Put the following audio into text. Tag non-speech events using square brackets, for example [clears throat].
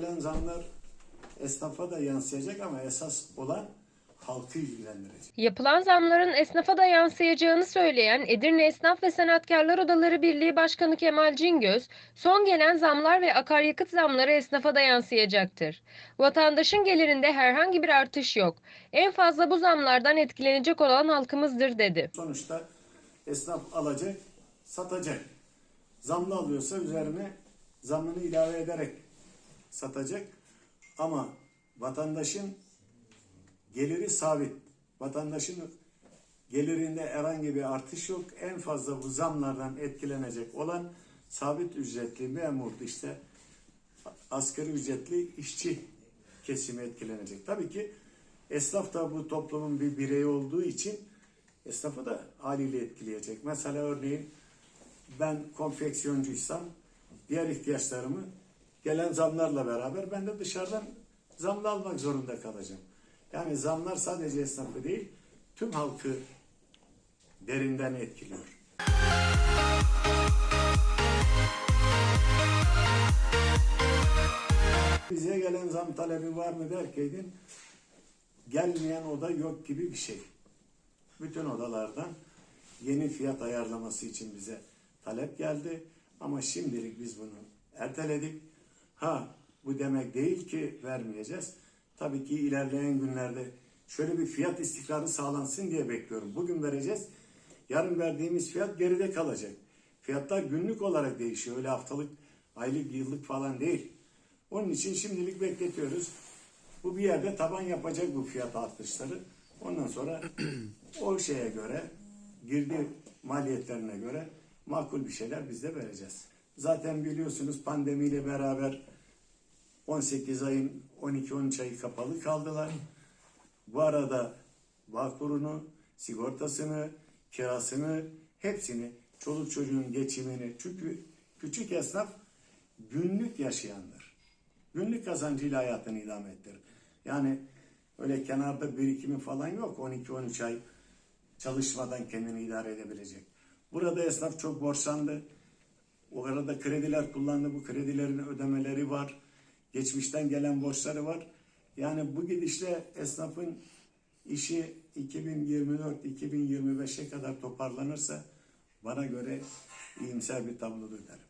gelen zamlar esnafa da yansıyacak ama esas olan halkı ilgilendirecek. Yapılan zamların esnafa da yansıyacağını söyleyen Edirne Esnaf ve Sanatkarlar Odaları Birliği Başkanı Kemal Cingöz, son gelen zamlar ve akaryakıt zamları esnafa da yansıyacaktır. Vatandaşın gelirinde herhangi bir artış yok. En fazla bu zamlardan etkilenecek olan halkımızdır dedi. Sonuçta esnaf alacak, satacak. Zamlı alıyorsa üzerine zamını ilave ederek satacak. Ama vatandaşın geliri sabit. Vatandaşın gelirinde herhangi bir artış yok. En fazla bu zamlardan etkilenecek olan sabit ücretli memur işte asgari ücretli işçi kesimi etkilenecek. Tabii ki esnaf da bu toplumun bir bireyi olduğu için esnafı da haliyle etkileyecek. Mesela örneğin ben konfeksiyoncuysam diğer ihtiyaçlarımı gelen zamlarla beraber ben de dışarıdan zamlı almak zorunda kalacağım. Yani zamlar sadece esnafı değil tüm halkı derinden etkiliyor. Bize gelen zam talebi var mı derkeydin gelmeyen oda yok gibi bir şey. Bütün odalardan yeni fiyat ayarlaması için bize talep geldi. Ama şimdilik biz bunu erteledik. Ha bu demek değil ki vermeyeceğiz. Tabii ki ilerleyen günlerde şöyle bir fiyat istikrarı sağlansın diye bekliyorum. Bugün vereceğiz. Yarın verdiğimiz fiyat geride kalacak. Fiyatlar günlük olarak değişiyor. Öyle haftalık, aylık, yıllık falan değil. Onun için şimdilik bekletiyoruz. Bu bir yerde taban yapacak bu fiyat artışları. Ondan sonra [clears throat] o şeye göre, girdi maliyetlerine göre makul bir şeyler biz de vereceğiz. Zaten biliyorsunuz pandemiyle beraber 18 ayın 12-13 ayı kapalı kaldılar. Bu arada Bağkur'unu, sigortasını, kirasını, hepsini, çoluk çocuğun geçimini, çünkü küçük esnaf günlük yaşayandır. Günlük kazancıyla hayatını idame ettirir. Yani öyle kenarda birikimi falan yok. 12-13 ay çalışmadan kendini idare edebilecek. Burada esnaf çok borçlandı. O arada krediler kullandı. Bu kredilerin ödemeleri var. Geçmişten gelen borçları var. Yani bu gidişle esnafın işi 2024-2025'e kadar toparlanırsa bana göre iyimser bir tablodur derim.